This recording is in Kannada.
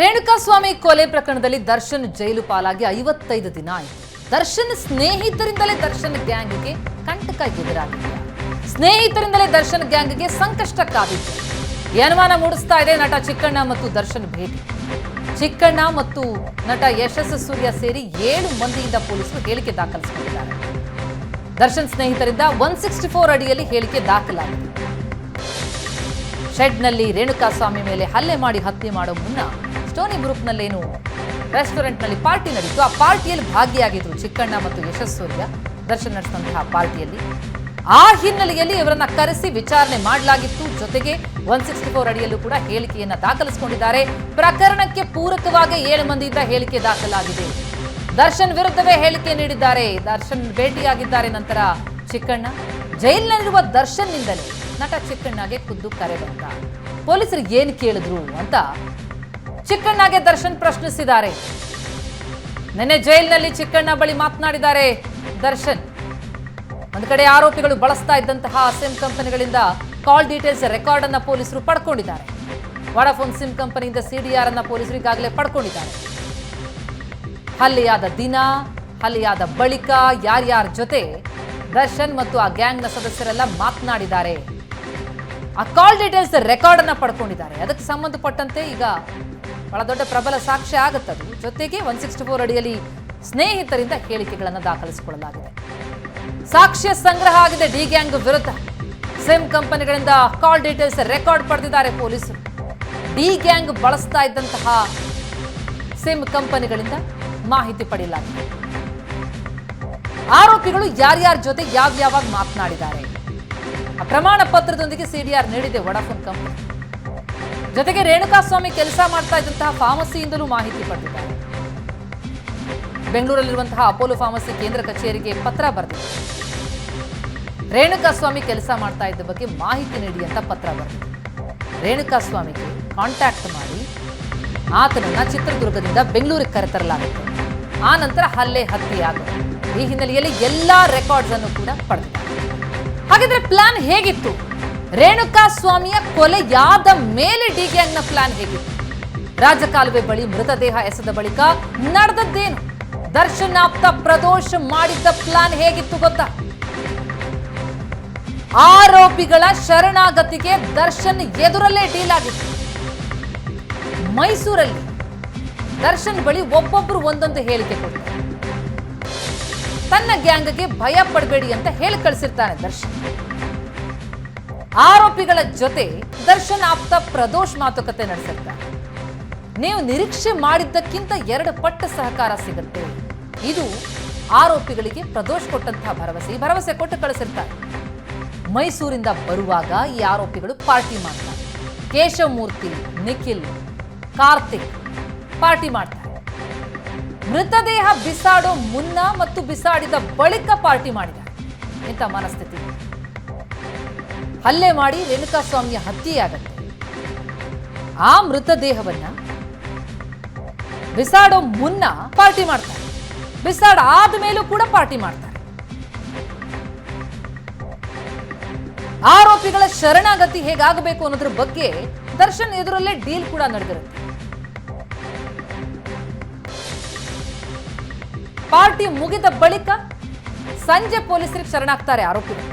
ರೇಣುಕಾಸ್ವಾಮಿ ಕೊಲೆ ಪ್ರಕರಣದಲ್ಲಿ ದರ್ಶನ್ ಜೈಲು ಪಾಲಾಗಿ ಐವತ್ತೈದು ದಿನ ಆಯಿತು. ದರ್ಶನ್ ಸ್ನೇಹಿತರಿಂದಲೇ ದರ್ಶನ್ ಗ್ಯಾಂಗ್ಗೆ ಕಂಟಕ ಎದುರಾಗಿದೆ ಸ್ನೇಹಿತರಿಂದಲೇ ದರ್ಶನ್ ಗ್ಯಾಂಗ್ಗೆ ಸಂಕಷ್ಟ ಕಾದಿತ್ತು. ಅನುಮಾನ ಮೂಡಿಸ್ತಾ ಇದೆ ನಟ ಚಿಕ್ಕಣ್ಣ ಮತ್ತು ದರ್ಶನ್ ಭೇಟಿ. ಚಿಕ್ಕಣ್ಣ ಮತ್ತು ನಟ ಯಶಸ್ ಸೂರ್ಯ ಸೇರಿ ಏಳು ಮಂದಿಯಿಂದ ಪೊಲೀಸರು ಹೇಳಿಕೆ ದಾಖಲಿಸಿಕೊಂಡಿದ್ದಾರೆ. ದರ್ಶನ್ ಸ್ನೇಹಿತರಿಂದ ಒನ್ ಸಿಕ್ಸ್ಟಿ ಫೋರ್ ಅಡಿಯಲ್ಲಿ ಹೇಳಿಕೆ ದಾಖಲಾಗಿದೆ. ಶೆಡ್ನಲ್ಲಿ ರೇಣುಕಾಸ್ವಾಮಿ ಮೇಲೆ ಹಲ್ಲೆ ಮಾಡಿ ಹತ್ಯೆ ಮಾಡೋ ಮುನ್ನ ಸ್ಟೋನಿ ಗ್ರೂಪ್ನಲ್ಲೇನು ರೆಸ್ಟೋರೆಂಟ್ನಲ್ಲಿ ಪಾರ್ಟಿ ನಡೀತು. ಆ ಪಾರ್ಟಿಯಲ್ಲಿ ಭಾಗಿಯಾಗಿದ್ರು ಚಿಕ್ಕಣ್ಣ ಮತ್ತು ಯಶಸ್ಸೂರ್ಯ ದರ್ಶನ್ ನಡೆಸಿದಂತಹ ಪಾರ್ಟಿಯಲ್ಲಿ. ಆ ಹಿನ್ನೆಲೆಯಲ್ಲಿ ಇವರನ್ನ ಕರೆಸಿ ವಿಚಾರಣೆ ಮಾಡಲಾಗಿತ್ತು. ಜೊತೆಗೆ ಒನ್ ಸಿಕ್ಸ್ಟಿ ಫೋರ್ ಅಡಿಯಲ್ಲೂ ಕೂಡ ಹೇಳಿಕೆಯನ್ನ ದಾಖಲಿಸಿಕೊಂಡಿದ್ದಾರೆ. ಪ್ರಕರಣಕ್ಕೆ ಪೂರಕವಾಗಿ ಏಳು ಮಂದಿಯಿಂದ ಹೇಳಿಕೆ ದಾಖಲಾಗಿದೆ. ದರ್ಶನ್ ವಿರುದ್ಧವೇ ಹೇಳಿಕೆ ನೀಡಿದ್ದಾರೆ. ದರ್ಶನ್ ಭೇಟಿಯಾಗಿದ್ದಾರೆ ನಂತರ ಚಿಕ್ಕಣ್ಣ. ಜೈಲಿನಲ್ಲಿರುವ ದರ್ಶನ್ನಿಂದಲೇ ನಟ ಚಿಕ್ಕಣ್ಣಗೆ ಖುದ್ದು ಕರೆ ಬಂದ. ಪೊಲೀಸರು ಏನು ಕೇಳಿದ್ರು ಅಂತ ಚಿಕ್ಕಣ್ಣಗೆ ದರ್ಶನ್ ಪ್ರಶ್ನಿಸಿದ್ದಾರೆ. ನಿನ್ನೆ ಜೈಲಿನಲ್ಲಿ ಚಿಕ್ಕಣ್ಣ ಬಳಿ ಮಾತನಾಡಿದ್ದಾರೆ ದರ್ಶನ್. ಒಂದು ಕಡೆ ಆರೋಪಿಗಳು ಬಳಸ್ತಾ ಇದ್ದಂತಹ ಸಿಮ್ ಕಂಪನಿಗಳಿಂದ ಕಾಲ್ ಡೀಟೇಲ್ಸ್ ರೆಕಾರ್ಡ್ ಅನ್ನ ಪೊಲೀಸರು ಪಡ್ಕೊಂಡಿದ್ದಾರೆ. ವಡಾಫೋನ್ ಸಿಮ್ ಕಂಪನಿಯಿಂದ ಸಿಡಿಆರ್ ಅನ್ನ ಪೊಲೀಸರು ಈಗಾಗಲೇ ಪಡ್ಕೊಂಡಿದ್ದಾರೆ. ಹಲ್ಲೆಯಾದ ದಿನ, ಹಲ್ಲೆಯಾದ ಬಳಿಕ ಯಾರ್ಯಾರ ಜೊತೆ ದರ್ಶನ್ ಮತ್ತು ಆ ಗ್ಯಾಂಗ್ನ ಸದಸ್ಯರೆಲ್ಲ ಮಾತನಾಡಿದ್ದಾರೆ. ಆ ಕಾಲ್ ಡೀಟೇಲ್ಸ್ ರೆಕಾರ್ಡ್ ಅನ್ನ ಪಡ್ಕೊಂಡಿದ್ದಾರೆ. ಅದಕ್ಕೆ ಸಂಬಂಧಪಟ್ಟಂತೆ ಈಗ ಬಹಳ ದೊಡ್ಡ ಪ್ರಬಲ ಸಾಕ್ಷ್ಯ ಆಗುತ್ತದೆ. ಜೊತೆಗೆ ಒನ್ ಸಿಕ್ಸ್ಟಿ ಫೋರ್ ಅಡಿಯಲ್ಲಿ ಸ್ನೇಹಿತರಿಂದ ಹೇಳಿಕೆಗಳನ್ನು ದಾಖಲಿಸಿಕೊಳ್ಳಲಾಗಿದೆ. ಸಾಕ್ಷ್ಯ ಸಂಗ್ರಹ ಆಗಿದೆ ಡಿ ಗ್ಯಾಂಗ್ ವಿರುದ್ಧ. ಸಿಮ್ ಕಂಪನಿಗಳಿಂದ ಕಾಲ್ ಡೀಟೇಲ್ಸ್ ರೆಕಾರ್ಡ್ ಪಡೆದಿದ್ದಾರೆ ಪೊಲೀಸರು. ಡಿ ಗ್ಯಾಂಗ್ ಬಳಸ್ತಾ ಇದ್ದಂತಹ ಸಿಮ್ ಕಂಪನಿಗಳಿಂದ ಮಾಹಿತಿ ಪಡೆಯಲಾಗಿದೆ. ಆರೋಪಿಗಳು ಯಾರ್ಯಾರ ಜೊತೆ ಯಾವ್ಯಾವಾಗ ಮಾತನಾಡಿದ್ದಾರೆ? ಪ್ರಮಾಣ ಪತ್ರದೊಂದಿಗೆ ಸಿಡಿಆರ್ ನೀಡಿದೆ ವಡಾಫೋನ್ ಕಂಪನಿ. ಜೊತೆಗೆ ರೇಣುಕಾಸ್ವಾಮಿ ಕೆಲಸ ಮಾಡ್ತಾ ಇದ್ದಂತಹ ಫಾರ್ಮಸಿಯಿಂದಲೂ ಮಾಹಿತಿ ಪಡೆದಿದ್ದಾರೆ ಬೆಂಗಳೂರಲ್ಲಿರುವಂತಹ ಅಪೋಲೋ ಫಾರ್ಮಸಿ ಕೇಂದ್ರ ಕಚೇರಿಗೆ ಪತ್ರ ಬರೆದಿದೆ. ರೇಣುಕಾಸ್ವಾಮಿ ಕೆಲಸ ಮಾಡ್ತಾ ಇದ್ದ ಬಗ್ಗೆ ಮಾಹಿತಿ ನೀಡಿ ಅಂತ ಪತ್ರ ಬರೆದಿದೆ. ರೇಣುಕಾಸ್ವಾಮಿಗೆ ಕಾಂಟ್ಯಾಕ್ಟ್ ಮಾಡಿ ಆತನನ್ನು ಚಿತ್ರದುರ್ಗದಿಂದ ಬೆಂಗಳೂರಿಗೆ ಕರೆತರಲಾಗುತ್ತೆ. ಆ ನಂತರ ಹಲ್ಲೆ ಹತ್ಯೆಯಾಗುತ್ತೆ ಈ ಹಿನ್ನೆಲೆಯಲ್ಲಿ ಎಲ್ಲಾ ರೆಕಾರ್ಡ್ಸ್ ಅನ್ನು ಕೂಡ ಪಡೆದಿದ್ದಾರೆ. ಹಾಗಿದ್ರೆ ಪ್ಲಾನ್ ಹೇಗಿತ್ತು? ರೇಣುಕಾ ಸ್ವಾಮಿಯ ಕೊಲೆಯಾದ ಮೇಲೆ ಡಿ ಗ್ಯಾಂಗ್ನ ಪ್ಲಾನ್ ಹೇಗಿತ್ತು ರಾಜಕಾಲುವೆ ಬಳಿ ಮೃತದೇಹ ಎಸೆದ ಬಳಿಕ ನಡೆದದ್ದೇನು? ದರ್ಶನಾಪ್ತ ಪ್ರದೋಷ ಮಾಡಿದ್ದ ಪ್ಲಾನ್ ಹೇಗಿತ್ತು ಗೊತ್ತಾ? ಆರೋಪಿಗಳ ಶರಣಾಗತಿಗೆ ದರ್ಶನ್ ಎದುರಲ್ಲೇ ಡೀಲ್ ಆಗಿತ್ತು. ಮೈಸೂರಲ್ಲಿ ದರ್ಶನ್ ಬಳಿ ಒಬ್ಬೊಬ್ರು ಒಂದೊಂದು ಹೇಳಿಕೆ ಕೊಡ್ತಾರೆ ತನ್ನ ಗ್ಯಾಂಗ್ಗೆ ಭಯ ಪಡಬೇಡಿ ಅಂತ ಹೇಳಿ ಕಳಿಸಿರ್ತಾನೆ ದರ್ಶನ್. ಆರೋಪಿಗಳ ಜೊತೆ ದರ್ಶನ್ ಆಪ್ತ ಪ್ರದೋಷ್ ಮಾತುಕತೆ ನಡೆಸಿರ್ತಾರೆ ನೀವು ನಿರೀಕ್ಷೆ ಮಾಡಿದ್ದಕ್ಕಿಂತ ಎರಡು ಪಟ್ಟು ಸಹಕಾರ ಸಿಗುತ್ತೆ. ಇದು ಆರೋಪಿಗಳಿಗೆ ಪ್ರದೋಷ್ ಕೊಟ್ಟಂತಹ ಭರವಸೆ. ಈ ಭರವಸೆ ಕೊಟ್ಟು ಕಳಿಸಿರ್ತಾರೆ. ಮೈಸೂರಿಂದ ಬರುವಾಗ ಈ ಆರೋಪಿಗಳು ಪಾರ್ಟಿ ಮಾಡ್ತಾರೆ. ಕೇಶವಮೂರ್ತಿ ನಿಖಿಲ್, ಕಾರ್ತಿಕ್ ಪಾರ್ಟಿ ಮಾಡ್ತಾರೆ. ಮೃತದೇಹ ಬಿಸಾಡೋ ಮುನ್ನ ಮತ್ತು ಬಿಸಾಡಿದ ಬಳಿಕ ಪಾರ್ಟಿ ಮಾಡಿದ ಇಂಥ ಮನಸ್ಥಿತಿ. ಹಲ್ಲೆ ಮಾಡಿ ರೇಣುಕಾಸ್ವಾಮಿಯ ಹತ್ಯೆಯಾಗತ್ತೆ ಆ ಮೃತದೇಹವನ್ನ ಬಿಸಾಡೋ ಮುನ್ನ ಪಾರ್ಟಿ ಮಾಡ್ತಾರೆ. ಬಿಸಾಡ ಆದ್ಮೇಲೂ ಕೂಡ ಪಾರ್ಟಿ ಮಾಡ್ತಾರೆ. ಆರೋಪಿಗಳ ಶರಣಾಗತಿ ಹೇಗಾಗಬೇಕು ಅನ್ನೋದ್ರ ಬಗ್ಗೆ ದರ್ಶನ್ ಎದುರಲ್ಲೇ ಡೀಲ್ ಕೂಡ ನಡೆದಿರುತ್ತೆ. ಪಾರ್ಟಿ ಮುಗಿದ ಬಳಿಕ ಸಂಜೆ ಪೊಲೀಸರಿಗೆ ಶರಣಾಗ್ತಾರೆ ಆರೋಪಿಗಳು.